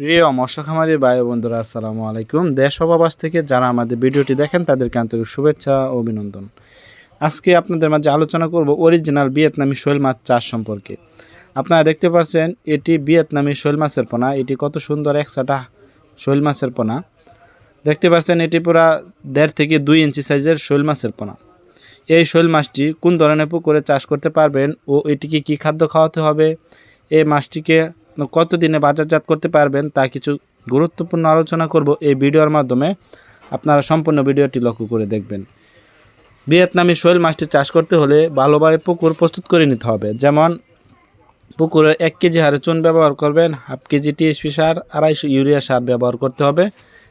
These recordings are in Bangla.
প্রিয় মৎস্য খামারি ভাই বন্ধুরা, আসসালামু আলাইকুম। দেশ প্রবাস থেকে যারা আমাদের ভিডিওটি দেখেন, তাদেরকে আন্তরিক শুভেচ্ছা ও অভিনন্দন। আজকে আপনাদের মাঝে আলোচনা করব অরিজিনাল ভিয়েতনামি শৈল মাছ চাষ সম্পর্কে। আপনারা দেখতে পাচ্ছেন, এটি ভিয়েতনামি শৈল মাছের পোনা। এটি কত সুন্দর একসাটা শৈল মাছের পোনা। দেখতে পাচ্ছেন, এটি পুরা দেড় থেকে দুই ইঞ্চি সাইজের শৈল মাছের পোনা। এই শৈল মাছটি কোন ধরনের পুকুরে চাষ করতে পারবেন ও এটিকে কী খাদ্য খাওয়াতে হবে? এই মাছটিকে কতদিনে বাজারজাত করতে পারবেন তা কিছু গুরুত্বপূর্ণ আলোচনা করব এই ভিডিওর মাধ্যমে। আপনারা সম্পূর্ণ ভিডিওটি লক্ষ্য করে দেখবেন। ভিয়েতনামি শৈল মাছটি চাষ করতে হলে ভালোভাবে পুকুর প্রস্তুত করে নিতে হবে। যেমন, পুকুরে এক কেজি হারে চুন ব্যবহার করবেন, হাফ কেজি টিএসপি সার, আড়াইশো ইউরিয়া সার ব্যবহার করতে হবে।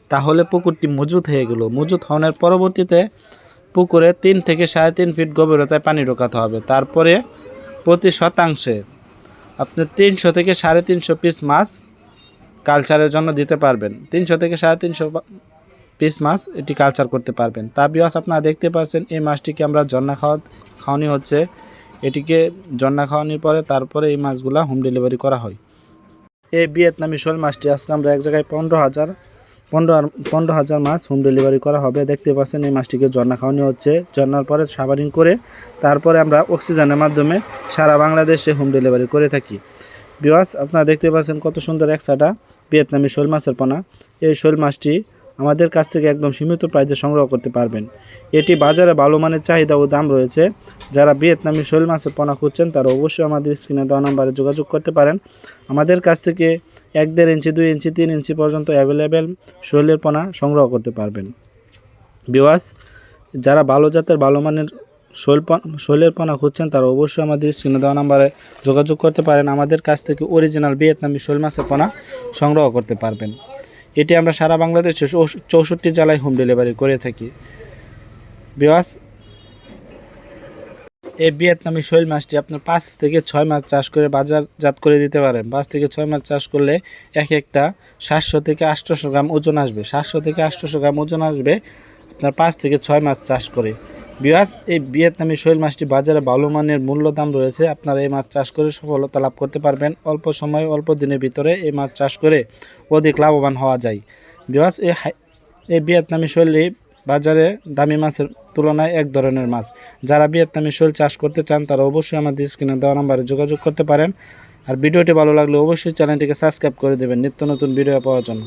তাহলে পুকুরটি মজুত হয়ে গেল। মজুত হওয়ার পরবর্তীতে পুকুরে তিন থেকে সাড়ে তিন ফিট গভীরতায় পানি ঢোকাতে হবে। তারপরে প্রতি শতাংশে আপনি তিনশো থেকে সাড়ে তিনশো পিস মাছ কালচারের জন্য দিতে পারবেন। তিনশো থেকে সাড়ে তিনশো পিস মাছ এটি কালচার করতে পারবেন। তা আপনারা দেখতে পাচ্ছেন, এই মাছটিকে আমরা জন্না খাওয়া খাওয়ানি হচ্ছে। এটিকে জন্না খাওয়ানির পরে তারপরে এই মাছগুলো হোম ডেলিভারি করা হয়। এই ভিয়েতনামি শোল মাছটি আজকে আমরা এক জায়গায় পনেরো হাজার পনেরো পনেরো হাজার মাছ হোম ডেলিভারি করা হবে। দেখতে পাচ্ছেন এই মাছটিকে ঝর্ণা খাওয়ানো হচ্ছে। জর্নার পরে সাবারিং করে তারপরে আমরা অক্সিজেনের মাধ্যমে সারা বাংলাদেশে হোম ডেলিভারি করে থাকি। বিওয়াস আপনারা দেখতে পাচ্ছেন কত সুন্দর একসাটা ভিয়েতনামি শোল মাছের পোনা। এই শোল মাছটি আমাদের কাছ থেকে একদম সীমিত প্রাইজে সংগ্রহ করতে পারবেন। এটি বাজারে ভালো মানের চাহিদা ও দাম রয়েছে। যারা ভিয়েতনামি শোল মাছের পোনা খুঁজছেন, তারা অবশ্যই আমাদের স্ক্রিনে দেওয়া নাম্বারে যোগাযোগ করতে পারেন। আমাদের কাছ থেকে এক দেড় ইঞ্চি, দুই ইঞ্চি, তিন ইঞ্চি পর্যন্ত অ্যাভেলেবেল শৈলের পোনা সংগ্রহ করতে পারবেন। বিওয়াস যারা ভালো জাতের, ভালো মানের শৈল শৈলের পোনা খুঁজছেন, তারা অবশ্যই আমাদের স্ক্রিনে দেওয়া নাম্বারে যোগাযোগ করতে পারেন। আমাদের কাছ থেকে অরিজিনাল ভিয়েতনামি শৈল মাছের পোনা সংগ্রহ করতে পারবেন। এটি আমরা সারা বাংলাদেশে চৌষট্টি জেলায় হোম ডেলিভারি করে থাকি। বিওয়াস এই ভিয়েতনামি শৈল মাছটি আপনার পাঁচ থেকে ছয় মাস চাষ করে বাজারজাত করে দিতে পারেন। পাঁচ থেকে ছয় মাস চাষ করলে এক একটা সাতশো থেকে আটশোশো গ্রাম ওজন আসবে। সাতশো থেকে আটশোশো গ্রাম ওজন আসবে আপনার পাঁচ থেকে ছয় মাস চাষ করে। বিরাজ এই ভিয়েতনামি শৈল মাছটি বাজারে ভালো মানের মূল্য দাম রয়েছে। আপনারা এই মাছ চাষ করে সফলতা লাভ করতে পারবেন। অল্প সময়, অল্প দিনের ভিতরে এই মাছ চাষ করে অধিক লাভবান হওয়া যায়। বিরাজ এই এই ভিয়েতনামি শৈলী বাজারে দামি মাছের তুলনায় এক ধরনের মাছ। যারা ভিয়েতনামি শৈল চাষ করতে চান, তারা অবশ্যই আমাদের স্ক্রিনে দেওয়া নাম্বারে যোগাযোগ করতে পারেন। আর ভিডিওটি ভালো লাগলে অবশ্যই চ্যানেলটিকে সাবস্ক্রাইব করে দেবেন। নিত্য নতুন ভিডিও পাওয়ার জন্য।